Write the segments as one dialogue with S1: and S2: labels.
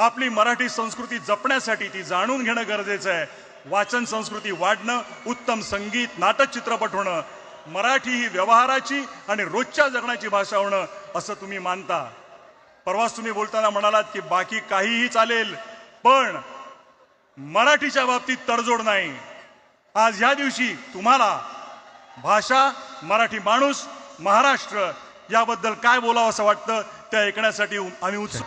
S1: आपली मराठी संस्कृती जपण्यासाठी ती जाणून घेणं गरजेचं आहे. वाचन संस्कृती वाढणं उत्तम संगीत नाटक चित्रपट होणं मराठी ही व्यवहाराची आणि रोजच्या जगण्याची भाषा होणं असं तुम्ही मानता. परवाच तुम्ही बोलताना म्हणालात की बाकी काहीही चालेल पण मराठीच्या बाबतीत तडजोड नाही. आज ह्या दिवशी तुम्हाला भाषा मराठी माणूस महाराष्ट्र याबद्दल काय बोलावं असं वाटतं ते ऐकण्यासाठी आम्ही उत्सुक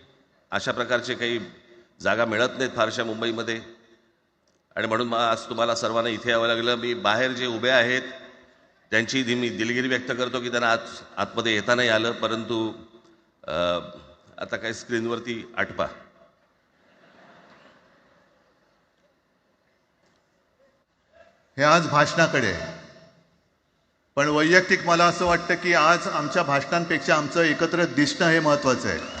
S2: अशा प्रकारचे काही जागा मिळत नाहीत फारशा मुंबईमध्ये. आणि म्हणून मग आज तुम्हाला सर्वांना इथे यावं लागलं. मी बाहेर जे उभे आहेत त्यांची दि- मी दिलगिरी व्यक्त करतो की त्यांना आत आतमध्ये येता नाही आलं. परंतु आता काही स्क्रीनवरती आटपा.
S3: हे आज भाषणाकडे आहे. पण वैयक्तिक मला असं वाटतं की आज आमच्या भाषणांपेक्षा आमचं एकत्र दिसणं हे महत्वाचं आहे.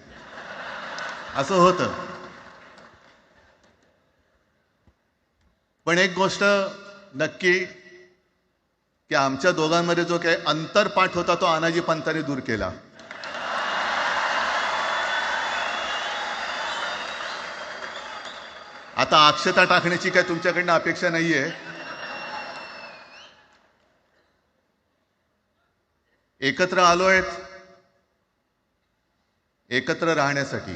S3: असं होतं. पण एक गोष्ट नक्की की आमच्या दोघांमध्ये जो काही अंतरपाठ होता तो आनाजी पंतांनी दूर केला. आता अक्षता टाकण्याची काय तुमच्याकडनं अपेक्षा नाहीये. एकत्र आलोय एकत्र राहण्यासाठी.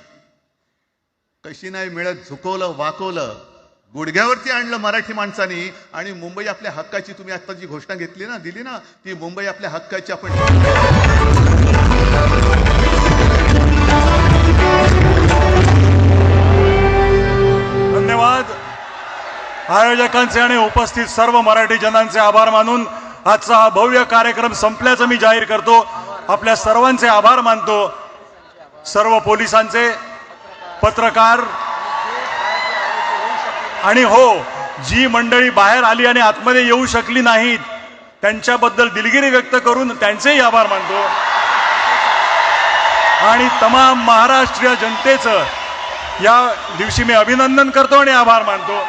S3: कशी नाही मिळत झुकवलं वाकवलं गुडघ्यावरती आणलं मराठी माणसानी आणि मुंबई आपल्या हक्काची तुम्ही आता जी घोषणा घेतली ना दिली ना ती मुंबई आपल्या हक्काची आपण
S1: धन्यवाद. आयोजकांचे आणि उपस्थित सर्व मराठी जनांचे आभार मानून आजचा हा भव्य कार्यक्रम संपल्याचं मी जाहीर करतो. आपल्या सर्वांचे आभार मानतो. सर्व पोलिसांचे पत्रकार आणि हो जी मंडळी बाहेर आली आणि आतमध्ये येऊ शकली नाहीत त्यांच्याबद्दल दिलगिरी व्यक्त करून त्यांचेही आभार मानतो. आणि तमाम महाराष्ट्रीय जनतेचं या दिवशी मी अभिनंदन करतो आणि आभार मानतो.